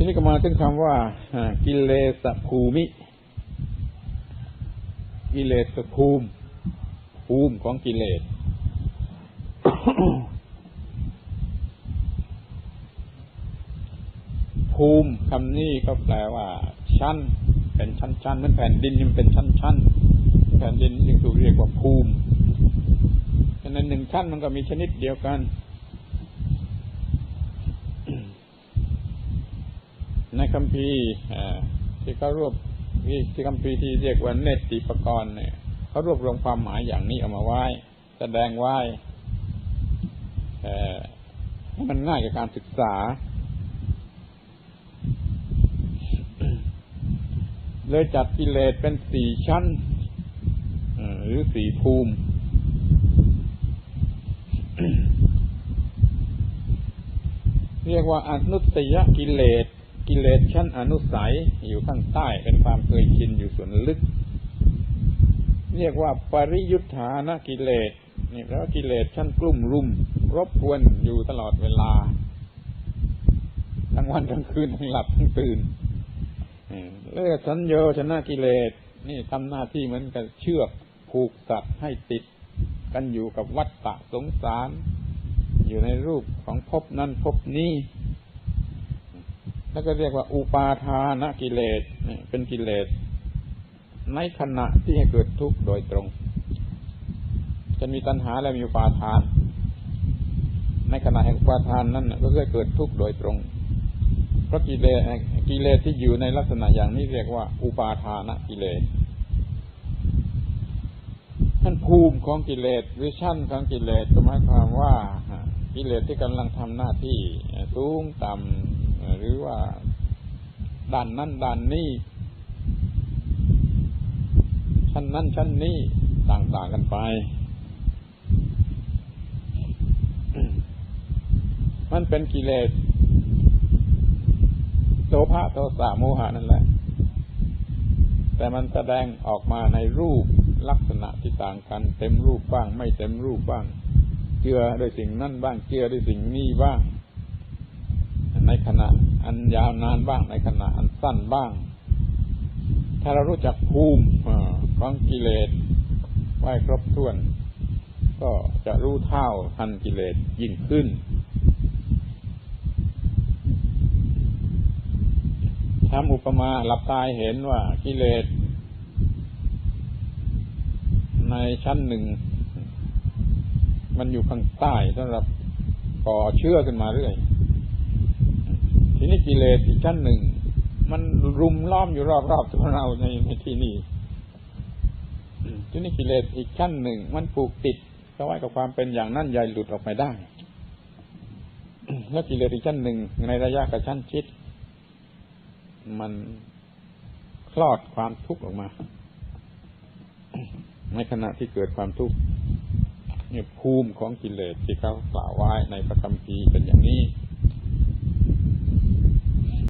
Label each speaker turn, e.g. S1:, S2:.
S1: ทีนี้ก็มาถึงคำว่ากิเลสภูมิ กิเลสภูมิ ภูมิของกิเลสภูมิคำนี้ก็แปลว่า ชั้น เป็นชั้นชั้นเหมือนแผ่นดินมันเป็นชั้นชั้นแผ่นดินจึงถูกเรียกว่าภูมิฉะนั้นหนึ่งชั้นมันก็มีชนิดเดียวกัน ในคำพีที่เขารวบที่คำพีที่เรียกว่าเนติปกรณ์เนี่ยเขารวบรวมความหมายอย่างนี้เอามาไว้ แสดงไว้ให้มันง่ายกับการศึกษา เลยจัดกิเลสเป็นสี่ชั้นหรือสี่ภูมิเรียกว่าอนุสยกิเลส กิเลสชั้นอนุสัยอยู่ข้างใต้เป็นความเคยชินอยู่ส่วนลึก เรียกว่าปริยุทธานะกิเลสนี่แปลว่ากิเลสชั้นกลุ่มรุม รบกวนอยู่ตลอดเวลาทั้งวันทั้งคืนทั้งหลับทั้งตื่นเลือกสัญโยชนะกิเลส นี่ทำหน้าที่เหมือนกับเชือกผูกสัตว์ให้ติด กันอยู่กับวัฏฏะสงสาร อยู่ในรูปของภพนั้นภพนี้ แล้วก็เรียกว่าอุปาทานกิเลสเป็นกิเลส ในขณะที่ให้เกิดทุกข์โดยตรงจะมีตัณหาและมีอุปาทาน ในขณะแห่งอุปาทานนั้นก็จะเกิดทุกข์โดยตรงเพราะกิเลสกิเลสที่อยู่ในลักษณะอย่างนี้เรียกว่า อุปาทานกิเลสท่านภูมิของกิเลสหรือชั้นของกิเลสหมายความว่า กิเลสที่กำลังทำหน้าที่สูงต่ำ หรือว่าด้านนั้นด้านนี้ชั้นนั้นชั้นนี้ต่างๆกันไป มันเป็นกิเลสโลภะโทสะโมหะนั่นแหละ แต่มันแสดงออกมาในรูปลักษณะที่ต่างกัน เต็มรูปบ้าง ไม่เต็มรูปบ้าง เจือด้วยสิ่งนั่นบ้าง เจือด้วยสิ่งนี้บ้าง ในขณะ อันยาวนานบ้าง ในขณะอันสั้นบ้าง ถ้าเรารู้จักภูมิของกิเลสไว้ครบถ้วน ก็จะรู้เท่าทันกิเลสยิ่งขึ้น ทำอุปมาหลับตายเห็นว่ากิเลสในชั้นหนึ่ง มันอยู่ข้างใต้สำหรับก่อเชื่อขึ้นมาเรื่อย ทีนี้กิเลสอีกชั้นหนึ่ง มันรุมล้อมอยู่รอบๆตัวเราในในที่นี้ทีนี้กิเลสอีกชั้นหนึ่ง มันผูกติดเข้าไว้กับความเป็นอย่างนั้นใหญ่หลุดออกไปได้ แล้วกิเลสอีกชั้นหนึ่งในระยะกระชั้นชิด มันคลอดความทุกข์ออกมา ในขณะที่เกิดความทุกข์เนี่ยภูมิของกิเลสที่เขากล่าวไว้ในพระคัมภีร์เป็นอย่างนี้